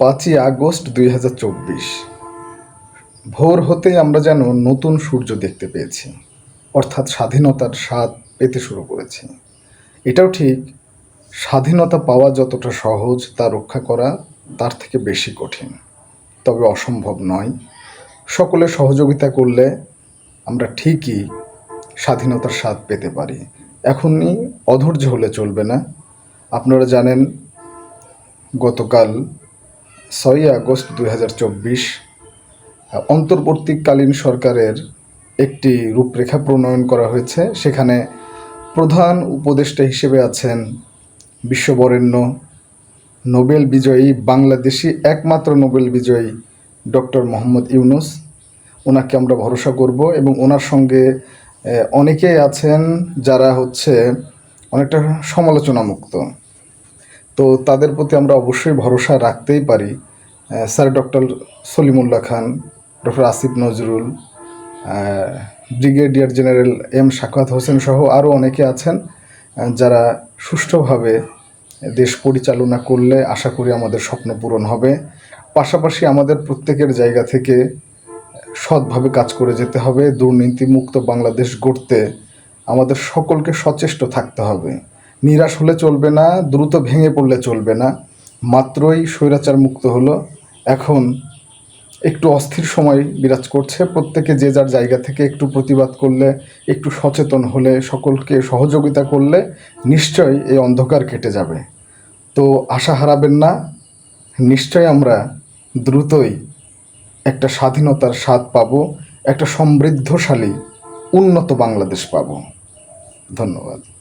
পাঁচই আগস্ট দুই হাজার চব্বিশ। ভোর হতেই আমরা যেন নতুন সূর্য দেখতে পেয়েছি, অর্থাৎ স্বাধীনতার স্বাদ পেতে শুরু করেছি। এটাও ঠিক, স্বাধীনতা পাওয়া যতটা সহজ তা রক্ষা করা তার থেকে বেশি কঠিন। তবে অসম্ভব নয়, সকলে সহযোগিতা করলে আমরা ঠিকই স্বাধীনতার স্বাদ পেতে পারি। এখনই অধৈর্য হলে চলবে না। আপনারা জানেন, গতকাল ছয়ই আগস্ট দুই হাজার চব্বিশ, অন্তর্বর্তীকালীন সরকারের একটি রূপরেখা প্রণয়ন করা হয়েছে। সেখানে প্রধান উপদেষ্টা হিসেবে আছেন বিশ্ববরেণ্য, নোবেল বিজয়ী, বাংলাদেশি, একমাত্র নোবেল বিজয়ী ডক্টর মোহাম্মদ ইউনুস। ওনাকে আমরা ভরসা করব এবং ওনার সঙ্গে অনেকেই আছেন যারা হচ্ছে অনেকটা সমালোচনা মুক্ত তো তাদের প্রতি আমরা অবশ্যই ভরসা রাখতেই পারি sir doctor Salimullah Khan, doctor Asif Nazrul brigadier general M Sakhawat Hossain সহ আরও অনেকে আছেন যারা সুষ্ঠুভাবে দেশ পরিচালনা করলে আশা করি আমাদের স্বপ্ন পূরণ হবে। পাশাপাশি আমাদের প্রত্যেকের জায়গা থেকে সৎভাবে কাজ করে যেতে হবে, দুর্নীতিমুক্ত বাংলাদেশ গড়তে আমাদের সকলকে সচেষ্ট থাকতে হবে। নিরাশ হলে চলবে না, দ্রুত ভেঙে পড়লে চলবে না। মাত্রই স্বৈরাচার মুক্ত হলো। এখন একটু অস্থির সময় বিরাজ করছে। প্রত্যেকে যে যার জায়গা থেকে একটু প্রতিবাদ করলে, একটু সচেতন হলে, সকলকে সহযোগিতা করলে নিশ্চয়ই এই অন্ধকার কেটে যাবে। তো আশা হারাবেন না। নিশ্চয় আমরা দ্রুতই একটা স্বাধীনতার স্বাদ পাবো, একটা সমৃদ্ধশালী, উন্নত বাংলাদেশ পাবো। ধন্যবাদ।